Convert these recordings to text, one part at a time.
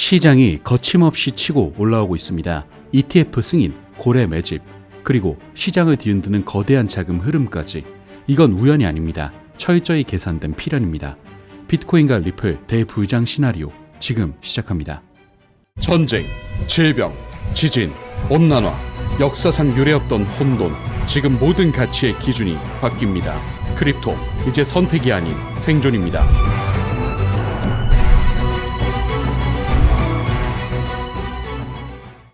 시장이 거침없이 치고 올라오고 있습니다. ETF 승인, 고래 매집, 그리고 시장을 뒤흔드는 거대한 자금 흐름까지. 이건 우연이 아닙니다. 철저히 계산된 필연입니다. 비트코인과 리플 대부장 시나리오 지금 시작합니다. 전쟁, 질병, 지진, 온난화, 역사상 유례없던 혼돈, 지금 모든 가치의 기준이 바뀝니다. 크립토, 이제 선택이 아닌 생존입니다.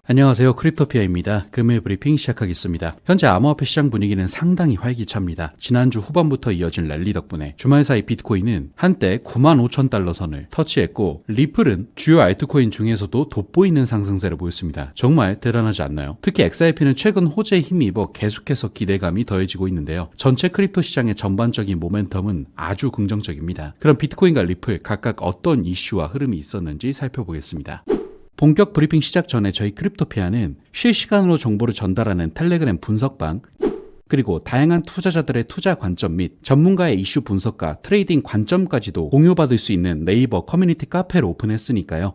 안녕하세요. 크립토피아입니다. 금일 브리핑 시작하겠습니다. 현재 암호화폐 시장 분위기는 상당히 활기차입니다. 지난주 후반부터 이어진 랠리 덕분에 주말 사이 비트코인은 한때 9만 5천 달러 선을 터치했고 리플은 주요 알트코인 중에서도 돋보이는 상승세를 보였습니다. 정말 대단하지 않나요? 특히 XRP는 최근 호재에 힘입어 계속해서 기대감이 더해지고 있는데요. 전체 크립토 시장의 전반적인 모멘텀은 아주 긍정적입니다. 그럼 비트코인과 리플 각각 어떤 이슈와 흐름이 있었는지 살펴보겠습니다. 본격 브리핑 시작 전에 저희 크립토피아는 실시간으로 정보를 전달하는 텔레그램 분석방 그리고 다양한 투자자들의 투자 관점 및 전문가의 이슈 분석과 트레이딩 관점까지도 공유받을 수 있는 네이버 커뮤니티 카페를 오픈했으니까요.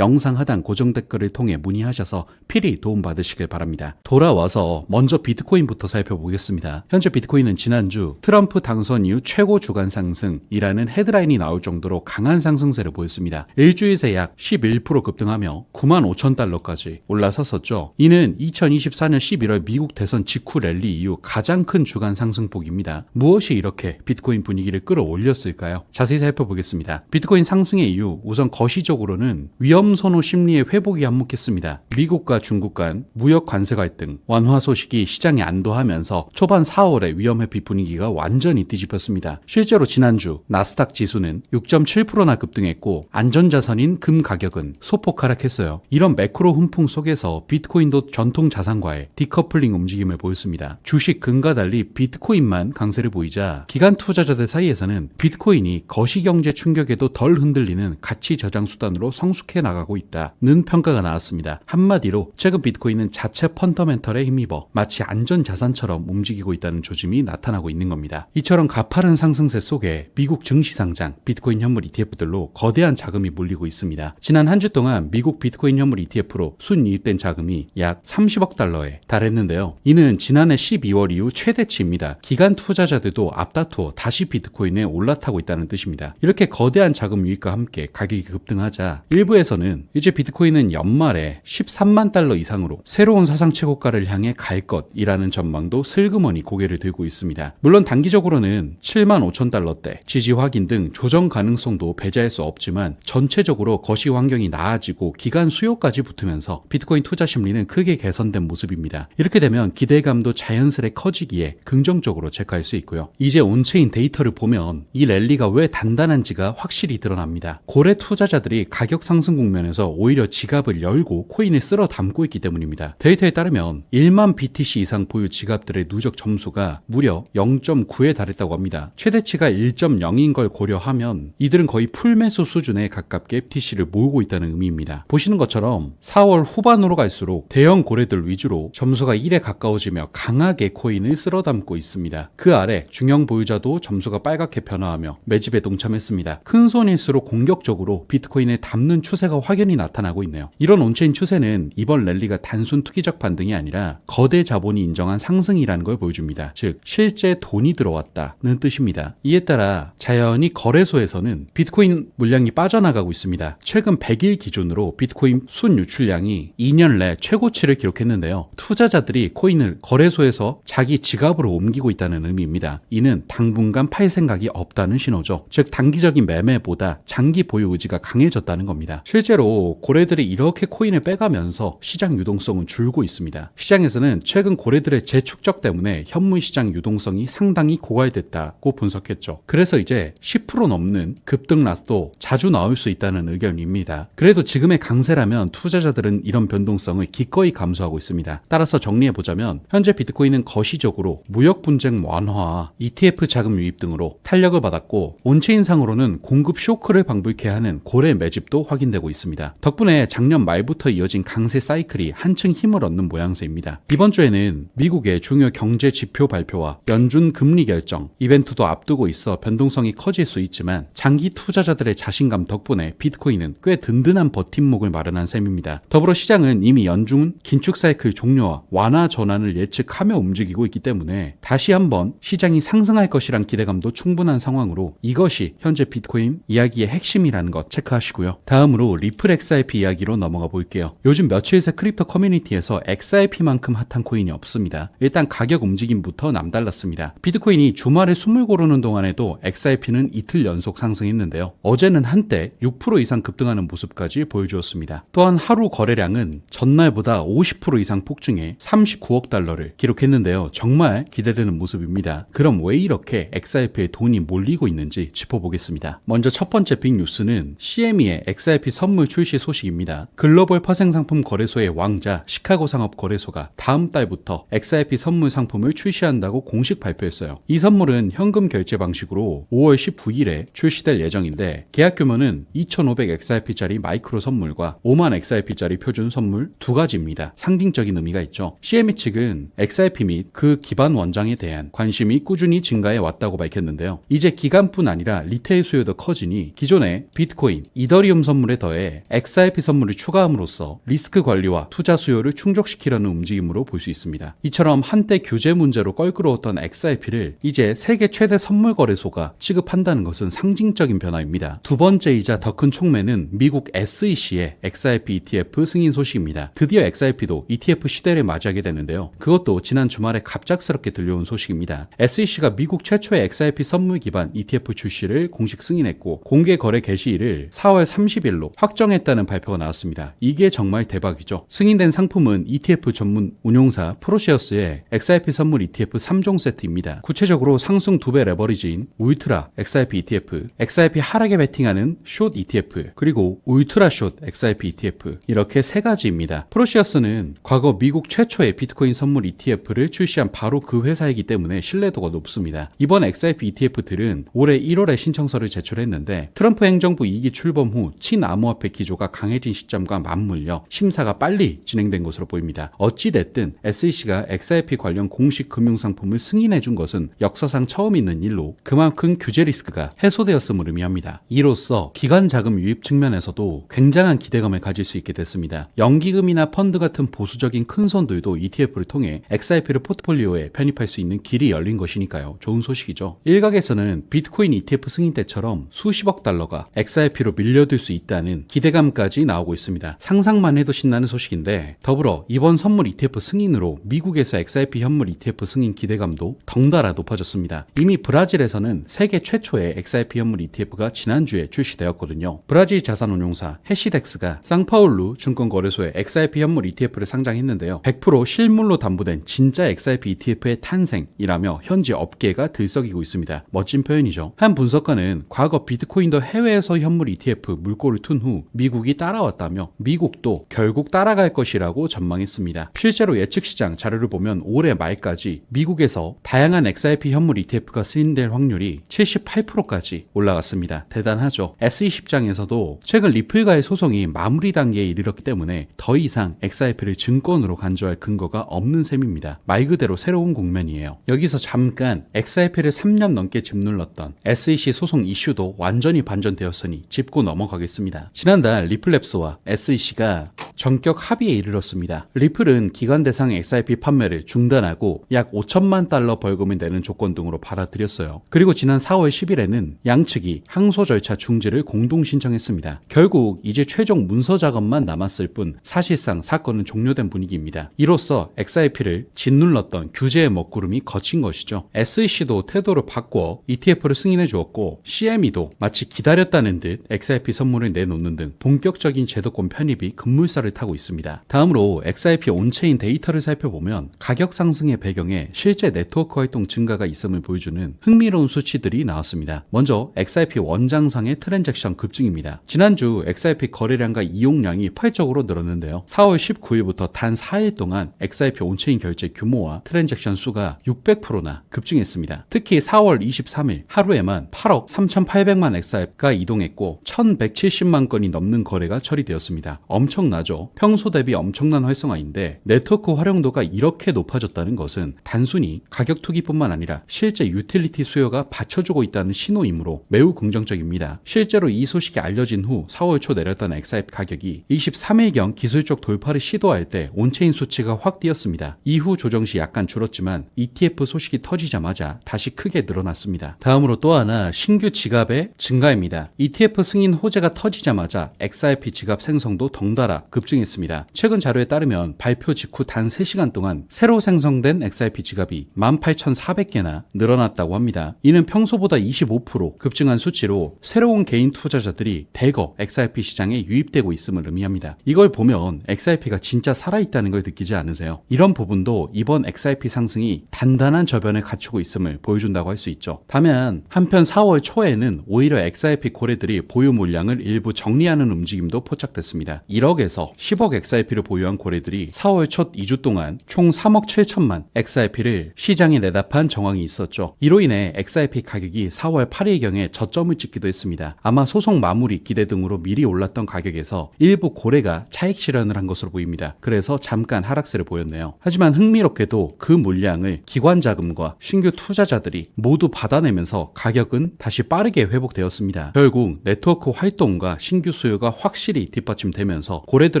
영상 하단 고정 댓글을 통해 문의하셔서 필히 도움받으시길 바랍니다. 돌아와서 먼저 비트코인부터 살펴보겠습니다. 현재 비트코인은 지난주 트럼프 당선 이후 최고 주간 상승이라는 헤드라인이 나올 정도로 강한 상승세를 보였습니다. 일주일 새 약 11% 급등하며 9만 5천 달러까지 올라섰었죠. 이는 2024년 11월 미국 대선 직후 랠리 이후 가장 큰 주간 상승폭입니다. 무엇이 이렇게 비트코인 분위기를 끌어올렸을까요? 자세히 살펴보겠습니다. 비트코인 상승의 이유 우선 거시적으로는 위험 선호 심리의 회복이 한몫했습니다. 미국과 중국 간 무역 관세 갈등, 완화 소식이 시장에 안도하면서 초반 4월에 위험 회피 분위기가 완전히 뒤집혔습니다. 실제로 지난주 나스닥 지수는 6.7%나 급등했고 안전자산인 금 가격은 소폭 하락했어요. 이런 매크로 훈풍 속에서 비트코인도 전통 자산과의 디커플링 움직임을 보였습니다. 주식 금과 달리 비트코인만 강세를 보이자 기관 투자자들 사이에서는 비트코인이 거시경제 충격에도 덜 흔들리는 가치 저장 수단으로 성숙해 나 가고 있다는 평가가 나왔습니다. 한마디로 최근 비트코인은 자체 펀더멘털에 힘입어 마치 안전 자산처럼 움직이고 있다는 조짐이 나타나고 있는 겁니다. 이처럼 가파른 상승세 속에 미국 증시 상장 비트코인 현물 ETF들로 거대한 자금이 몰리고 있습니다. 지난 한 주 동안 미국 비트코인 현물 ETF로 순이익된 자금이 약 30억 달러에 달했는데요. 이는 지난해 12월 이후 최대치입니다. 기관 투자자들도 앞다투어 다시 비트코인에 올라타고 있다는 뜻입니다. 이렇게 거대한 자금 유입과 함께 가격이 급등하자 일부에서는 이제 비트코인은 연말에 13만 달러 이상으로 새로운 사상 최고가를 향해 갈 것이라는 전망도 슬그머니 고개를 들고 있습니다. 물론 단기적으로는 7만 5천 달러대 지지 확인 등 조정 가능성도 배제할 수 없지만 전체적으로 거시 환경이 나아지고 기간 수요까지 붙으면서 비트코인 투자 심리는 크게 개선된 모습입니다. 이렇게 되면 기대감도 자연스레 커지기에 긍정적으로 체크할 수 있고요. 이제 온체인 데이터를 보면 이 랠리가 왜 단단한지가 확실히 드러납니다. 고래 투자자들이 가격 상승 국면에서 오히려 지갑을 열고 코인을 쓸어 담고 있기 때문입니다. 데이터에 따르면 1만 BTC 이상 보유 지갑들의 누적 점수가 무려 0.9에 달했다고 합니다. 최대치가 1.0인 걸 고려하면 이들은 거의 풀매수 수준에 가깝게 BTC를 모으고 있다는 의미입니다. 보시는 것처럼 4월 후반으로 갈수록 대형 고래들 위주로 점수가 1에 가까워지며 강하게 코인을 쓸어 담고 있습니다. 그 아래 중형 보유자도 점수가 빨갛게 변화하며 매집에 동참했습니다. 큰 손일수록 공격적으로 비트코인을 담는 추세가 확연히 나타나고 있네요. 이런 온체인 추세는 이번 랠리가 단순 투기적 반등이 아니라 거대 자본이 인정한 상승이라는 걸 보여줍니다. 즉 실제 돈이 들어왔다는 뜻입니다. 이에 따라 자연히 거래소에서는 비트코인 물량이 빠져나가고 있습니다. 최근 100일 기준으로 비트코인 순 유출량이 2년 내 최고치를 기록했는데요. 투자자들이 코인을 거래소에서 자기 지갑으로 옮기고 있다는 의미입니다. 이는 당분간 팔 생각이 없다는 신호죠. 즉 단기적인 매매보다 장기 보유 의지가 강해졌다는 겁니다. 실제 로 고래들이 이렇게 코인을 빼가면서 시장 유동성은 줄고 있습니다. 시장에서는 최근 고래들의 재축적 때문에 현물 시장 유동성이 상당히 고갈됐다고 분석했죠. 그래서 이제 10% 넘는 급등락도 자주 나올 수 있다는 의견입니다. 그래도 지금의 강세라면 투자자들은 이런 변동성을 기꺼이 감수하고 있습니다. 따라서 정리해보자면 현재 비트코인은 거시적으로 무역 분쟁 완화와 ETF 자금 유입 등으로 탄력을 받았고 온체인상으로는 공급 쇼크를 방불케 하는 고래 매집도 확인되고 있습니다. 있습니다. 덕분에 작년 말부터 이어진 강세 사이클이 한층 힘을 얻는 모양새입니다. 이번 주에는 미국의 중요 경제 지표 발표와 연준 금리 결정, 이벤트도 앞두고 있어 변동성이 커질 수 있지만 장기 투자자들의 자신감 덕분에 비트코인은 꽤 든든한 버팀목을 마련한 셈입니다. 더불어 시장은 이미 연준 긴축 사이클 종료와 완화 전환을 예측하며 움직이고 있기 때문에 다시 한번 시장이 상승할 것이란 기대감도 충분한 상황으로 이것이 현재 비트코인 이야기의 핵심이라는 것 체크하시고요. 다음으로 리플 XRP 이야기로 넘어가 볼게요. 요즘 며칠 새 크립토 커뮤니티에서 XRP만큼 핫한 코인이 없습니다. 일단 가격 움직임부터 남달랐습니다. 비트코인이 주말에 숨을 고르는 동안에도 XRP는 이틀 연속 상승했는데요. 어제는 한때 6% 이상 급등하는 모습까지 보여주었습니다. 또한 하루 거래량은 전날보다 50% 이상 폭증해 39억 달러를 기록했는데요. 정말 기대되는 모습입니다. 그럼 왜 이렇게 XRP에 돈이 몰리고 있는지 짚어보겠습니다. 먼저 첫 번째 빅 뉴스는 CME의 XRP 선물 출시 소식입니다. 글로벌 파생 상품 거래소의 왕자 시카고 상업 거래소가 다음 달부터 XRP 선물 상품을 출시한다고 공식 발표했어요. 이 선물은 현금 결제 방식으로 5월 19일에 출시될 예정인데 계약 규모는 2,500 XRP짜리 마이크로 선물과 5만 XRP짜리 표준 선물 두 가지입니다. 상징적인 의미가 있죠. CME 측은 XRP 및 그 기반 원장에 대한 관심이 꾸준히 증가해 왔다고 밝혔는데요. 이제 기간뿐 아니라 리테일 수요도 커지니 기존의 비트코인, 이더리움 선물에 더해 XRP 선물을 추가함으로써 리스크 관리와 투자 수요를 충족시키려는 움직임으로 볼 수 있습니다. 이처럼 한때 규제 문제로 껄끄러웠던 XRP를 이제 세계 최대 선물 거래소가 취급한다는 것은 상징적인 변화입니다. 두 번째이자 더 큰 촉매는 미국 SEC의 XRP ETF 승인 소식입니다. 드디어 XRP도 ETF 시대를 맞이하게 되는데요. 그것도 지난 주말에 갑작스럽게 들려온 소식입니다. SEC가 미국 최초의 XRP 선물 기반 ETF 출시를 공식 승인했고 공개 거래 개시일을 4월 30일로 확 정했다는 발표가 나왔습니다. 이게 정말 대박이죠. 승인된 상품은 ETF 전문 운용사 프로시어스의 XRP 선물 ETF 3종 세트입니다. 구체적으로 상승 2배 레버리지인 울트라 XRP ETF, XRP 하락에 베팅하는 숏 ETF, 그리고 울트라 숏 XRP ETF 이렇게 세 가지입니다. 프로시어스는 과거 미국 최초의 비트코인 선물 ETF를 출시한 바로 그 회사이기 때문에 신뢰도가 높습니다. 이번 XRP ETF들은 올해 1월에 신청서를 제출했는데 트럼프 행정부 2기 출범 후 친암호화 폐 기조가 강해진 시점과 맞물려 심사가 빨리 진행된 것으로 보입니다. 어찌됐든 SEC가 XRP 관련 공식 금융상품을 승인해준 것은 역사상 처음 있는 일로 그만큼 규제 리스크가 해소되었음을 의미합니다. 이로써 기관 자금 유입 측면에서도 굉장한 기대감을 가질 수 있게 됐습니다. 연기금이나 펀드 같은 보수적인 큰 손들도 ETF를 통해 XRP를 포트폴리오에 편입할 수 있는 길이 열린 것이니까요. 좋은 소식이죠. 일각에서는 비트코인 ETF 승인 때처럼 수십억 달러가 XRP로 밀려들 수 있다는 기대감까지 나오고 있습니다. 상상만 해도 신나는 소식인데 더불어 이번 선물 ETF 승인으로 미국에서 XRP 현물 ETF 승인 기대감도 덩달아 높아졌습니다. 이미 브라질에서는 세계 최초의 XRP 현물 ETF가 지난주에 출시되었거든요. 브라질 자산운용사 해시덱스가 상파울루 증권거래소에 XRP 현물 ETF를 상장했는데요. 100% 실물로 담보된 진짜 XRP ETF의 탄생이라며 현지 업계가 들썩이고 있습니다. 멋진 표현이죠. 한 분석가는 과거 비트코인도 해외에서 현물 ETF 물꼬를 튼후 미국이 따라왔다며 미국도 결국 따라갈 것이라고 전망했습니다. 실제로 예측 시장 자료를 보면 올해 말까지 미국에서 다양한 XRP 현물 ETF가 승인될 확률이 78%까지 올라갔습니다. 대단하죠. SEC 입장에서도 최근 리플과의 소송이 마무리 단계에 이르렀기 때문에 더 이상 XRP를 증권으로 간주할 근거가 없는 셈입니다. 말 그대로 새로운 국면이에요. 여기서 잠깐 XRP를 3년 넘게 짓눌렀던 SEC 소송 이슈도 완전히 반전되었으니 짚고 넘어가겠습니다. 지난 달 리플랩스와 SEC가 전격 합의에 이르렀습니다. 리플은 기관 대상 XRP 판매를 중단하고 약 5천만 달러 벌금을 내는 조건 등으로 받아들였어요. 그리고 지난 4월 10일에는 양측이 항소 절차 중지를 공동 신청했습니다. 결국 이제 최종 문서 작업만 남았을 뿐 사실상 사건은 종료된 분위기입니다. 이로써 XRP를 짓눌렀던 규제의 먹구름이 거친 것이죠. SEC도 태도를 바꿔 ETF를 승인해 주었고 CME도 마치 기다렸다는 듯 XRP 선물을 내놓는 등 본격적인 제도권 편입이 급물살 을 고래를 타고 있습니다. 다음으로 XRP 온체인 데이터를 살펴보면 가격 상승의 배경에 실제 네트워크 활동 증가가 있음을 보여주는 흥미로운 수치들이 나왔습니다. 먼저 XRP 원장상의 트랜잭션 급증입니다. 지난주 XRP 거래량과 이용량이 파적으로 늘었는데요. 4월 19일부터 단 4일 동안 XRP 온체인 결제 규모와 트랜잭션 수가 600%나 급증했습니다. 특히 4월 23일 하루에만 8억 3,800만 XRP가 이동했고 1,170만 건이 넘는 거래가 처리되었습니다. 엄청나죠? 평소 대비 엄청난 활성화인데 네트워크 활용도가 이렇게 높아졌다는 것은 단순히 가격 투기뿐만 아니라 실제 유틸리티 수요가 받쳐주고 있다는 신호이므로 매우 긍정적입니다. 실제로 이 소식이 알려진 후 4월 초 내렸던 XRP 가격이 23일경 기술적 돌파를 시도할 때 온체인 수치가 확 뛰었습니다. 이후 조정 시 약간 줄었지만 ETF 소식이 터지자마자 다시 크게 늘어났습니다. 다음으로 또 하나 신규 지갑의 증가입니다. ETF 승인 호재가 터지자마자 XRP 지갑 생성도 덩달아 급 증했습니다. 최근 자료에 따르면 발표 직후 단 3시간 동안 새로 생성된 XRP 지갑이 18,400개나 늘어났다고 합니다. 이는 평소보다 25% 급증한 수치로 새로운 개인 투자자들이 대거 XRP 시장에 유입되고 있음을 의미합니다. 이걸 보면 XRP가 진짜 살아있다는 걸 느끼지 않으세요? 이런 부분도 이번 XRP 상승이 단단한 저변을 갖추고 있음을 보여준다고 할 수 있죠. 다만 한편 4월 초에는 오히려 XRP 고래들이 보유 물량을 일부 정리하는 움직임도 포착됐습니다. 1억에서 10억 XRP를 보유한 고래들이 4월 첫 2주 동안 총 3억 7천만 XRP를 시장에 내다판 정황이 있었죠. 이로 인해 XRP 가격이 4월 8일경에 저점을 찍기도 했습니다. 아마 소송 마무리 기대 등으로 미리 올랐던 가격에서 일부 고래가 차익 실현을 한 것으로 보입니다. 그래서 잠깐 하락세를 보였네요. 하지만 흥미롭게도 그 물량을 기관 자금과 신규 투자자들이 모두 받아내면서 가격은 다시 빠르게 회복되었습니다. 결국 네트워크 활동과 신규 수요가 확실히 뒷받침되면서 고래들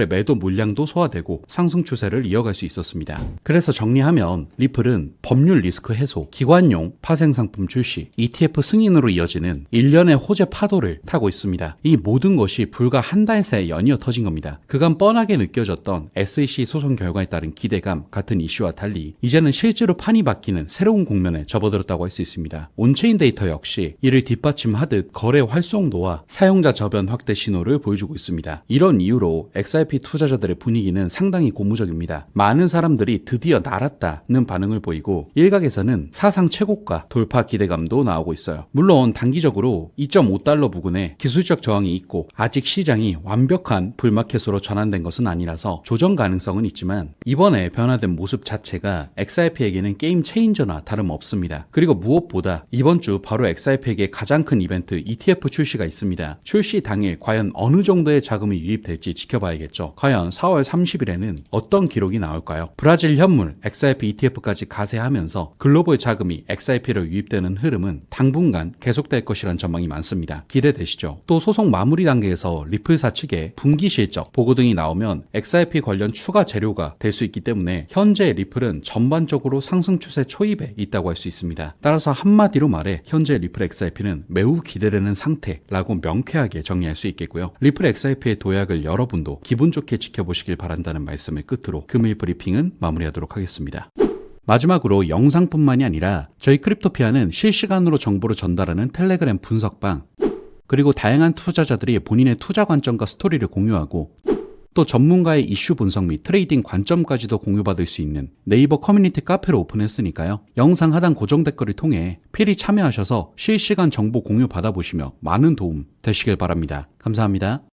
의 매도 물량도 소화되고 상승 추세를 이어갈 수 있었습니다. 그래서 정리하면 리플은 법률 리스크 해소, 기관용 파생 상품 출시, ETF 승인으로 이어지는 일련의 호재 파도를 타고 있습니다. 이 모든 것이 불과 한 달 새에 연이어 터진 겁니다. 그간 뻔하게 느껴졌던 SEC 소송 결과에 따른 기대감 같은 이슈와 달리 이제는 실제로 판이 바뀌는 새로운 국면에 접어들었다고 할 수 있습니다. 온체인 데이터 역시 이를 뒷받침하듯 거래 활성도와 사용자 저변 확대 신호를 보여주고 있습니다. 이런 이유로 XRP 투자자들의 분위기는 상당히 고무적입니다. 많은 사람들이 드디어 날았다는 반응을 보이고 일각에서는 사상 최고가 돌파 기대감도 나오고 있어요. 물론 단기적으로 2.5달러 부근에 기술적 저항이 있고 아직 시장이 완벽한 불마켓으로 전환된 것은 아니라서 조정 가능성은 있지만 이번에 변화된 모습 자체가 XRP에게는 게임 체인저나 다름없습니다. 그리고 무엇보다 이번 주 바로 XRP에게 가장 큰 이벤트 ETF 출시가 있습니다. 출시 당일 과연 어느 정도의 자금이 유입될지 지켜봐야겠죠. 과연 4월 30일에는 어떤 기록이 나올까요? 브라질 현물 XRP ETF까지 가세하면서 글로벌 자금이 XRP로 유입되는 흐름은 당분간 계속될 것이란 전망이 많습니다. 기대되시죠? 또 소송 마무리 단계에서 리플사 측의 분기 실적 보고 등이 나오면 XRP 관련 추가 재료가 될 수 있기 때문에 현재 리플은 전반적으로 상승 추세 초입에 있다고 할 수 있습니다. 따라서 한마디로 말해 현재 리플 XRP는 매우 기대되는 상태라고 명쾌하게 정리할 수 있겠고요. 리플 XRP의 도약을 여러분도 기분 좋게 지켜보시길 바란다는 말씀을 끝으로 금일 브리핑은 마무리하도록 하겠습니다. 마지막으로 영상뿐만이 아니라 저희 크립토피아는 실시간으로 정보를 전달하는 텔레그램 분석방 그리고 다양한 투자자들이 본인의 투자 관점과 스토리를 공유하고 또 전문가의 이슈 분석 및 트레이딩 관점까지도 공유받을 수 있는 네이버 커뮤니티 카페를 오픈했으니까요. 영상 하단 고정 댓글을 통해 필히 참여하셔서 실시간 정보 공유 받아보시며 많은 도움 되시길 바랍니다. 감사합니다.